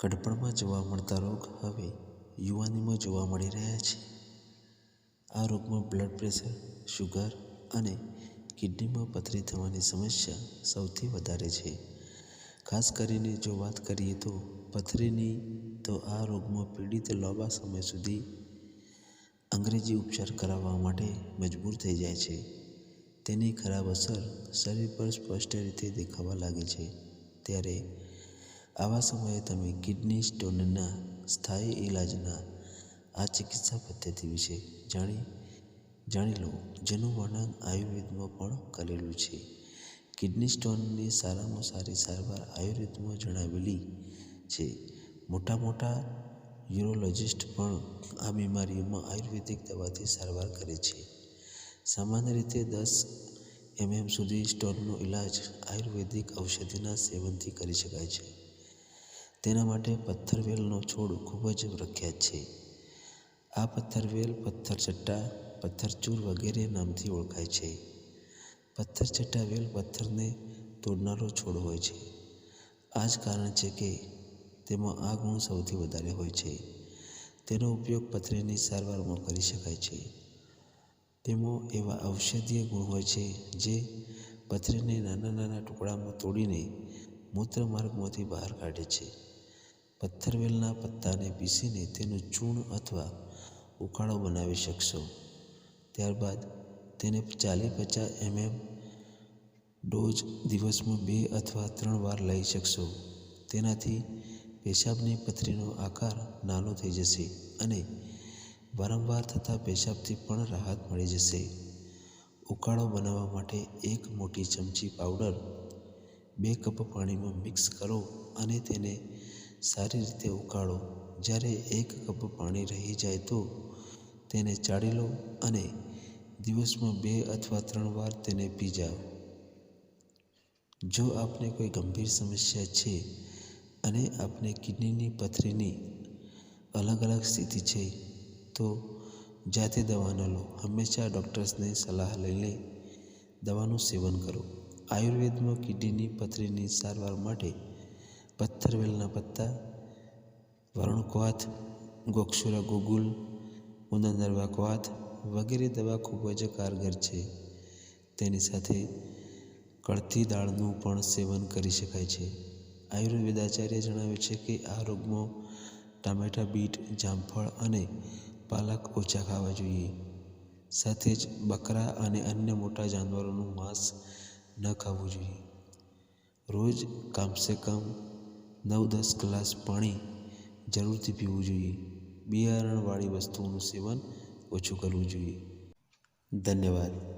કડપણમાં જોવા મળતા રોગ હવે યુવાનીમાં જોવા મળી રહ્યા છે. આ રોગમાં બ્લડ પ્રેશર શુગર અને કિડનીમાં પથરી થવાની સમસ્યા સૌથી વધારે છે. ખાસ કરીને જો વાત કરીએ તો પથરીની, તો આ રોગમાં પીડિત લાંબા સમય સુધી અંગ્રેજી ઉપચાર કરાવવા માટે મજબૂર થઈ જાય છે. તેની ખરાબ અસર શરીર પર સ્પષ્ટ રીતે દેખાવા લાગે છે. ત્યારે આવા સમયે તમે કિડની સ્ટોનના સ્થાયી ઇલાજના આ ચિકિત્સા પદ્ધતિ વિશે જાણી જાણી લો, જેનું વર્ણન આયુર્વેદમાં પણ કરેલું છે. કિડની સ્ટોનની સારામાં સારી સારવાર આયુર્વેદમાં જણાવેલી છે. મોટા મોટા યુરોલોજિસ્ટ પણ આ બીમારીઓમાં આયુર્વેદિક દવાથી સારવાર કરે છે. સામાન્ય રીતે દસ એમએમ સુધી સ્ટોનનો ઇલાજ આયુર્વેદિક ઔષધિના સેવનથી કરી શકાય છે. તેના માટે પથ્થરવેલનો છોડ ખૂબ જ પ્રખ્યાત છે. આ પથ્થરવેલ પથ્થરચટ્ટા, પથ્થરચૂર વગેરે નામથી ઓળખાય છે. પથ્થરચટ્ટા વેલ પથ્થરને તોડનારો છોડ હોય છે. આ જ કારણ છે કે તેમાં આ ગુણ સૌથી વધારે હોય છે. તેનો ઉપયોગ પથરીની સારવારમાં કરી શકાય છે. તેમાં એવા ઔષધીય ગુણ હોય છે જે પથરીને નાના નાના ટુકડામાં તોડીને મૂત્રમાર્ગમાંથી બહાર કાઢે છે. પથ્થરવેલના પત્તાને પીસીને તેનું ચૂર્ણ અથવા ઉકાળો બનાવી શકશો. ત્યારબાદ તેને ચાલી પચાસ એમએમ ડોઝ દિવસમાં બે અથવા ત્રણ વાર લઈ શકશો. તેનાથી પેશાબની પથરીનો આકાર નાનો થઈ જશે અને વારંવાર થતા પેશાબથી પણ રાહત મળી જશે. ઉકાળો બનાવવા માટે એક મોટી ચમચી પાવડર, બે કપ પાણીમાં મિક્સ કરો અને તેને સારી રીતે ઉકાળો. જ્યારે એક કપ પાણી રહી જાય તો તેને ચાળી લો અને દિવસમાં બે અથવા ત્રણ વાર તેને પી જાઓ. જો આપને કોઈ ગંભીર સમસ્યા છે અને આપને કિડનીની પથરીની અલગ અલગ સ્થિતિ છે, તો જાતે દવા ન લો. હંમેશા ડૉક્ટર્સની સલાહ લઈને દવાનું સેવન કરો. આયુર્વેદમાં કિડનીની પથરીની સારવાર માટે પથ્થરવેલના પત્તા વરુણક્વાથ ગોક્ષુરા ગોગુલ ઉંદરવા ક્વાથ વગેરે દવા ખૂબ જ કારગર છે. તેની સાથે કળતી દાળનું પણ સેવન કરી શકાય છે. આયુર્વેદાચાર્ય જણાવે છે કે આ રોગમાં ટામેટા, બીટ, જામફળ અને પાલક ઓછા ખાવા જોઈએ. સાથે જ બકરા અને અન્ય મોટા જાનવરોનું માંસ ન ખાવું જોઈએ. રોજ કમસે કમ નવ દસ ગ્લાસ પાણી જરૂરથી પીવું જોઈએ. બિયારણવાળી વસ્તુઓનું સેવન ઓછું કરવું જોઈએ. ધન્યવાદ.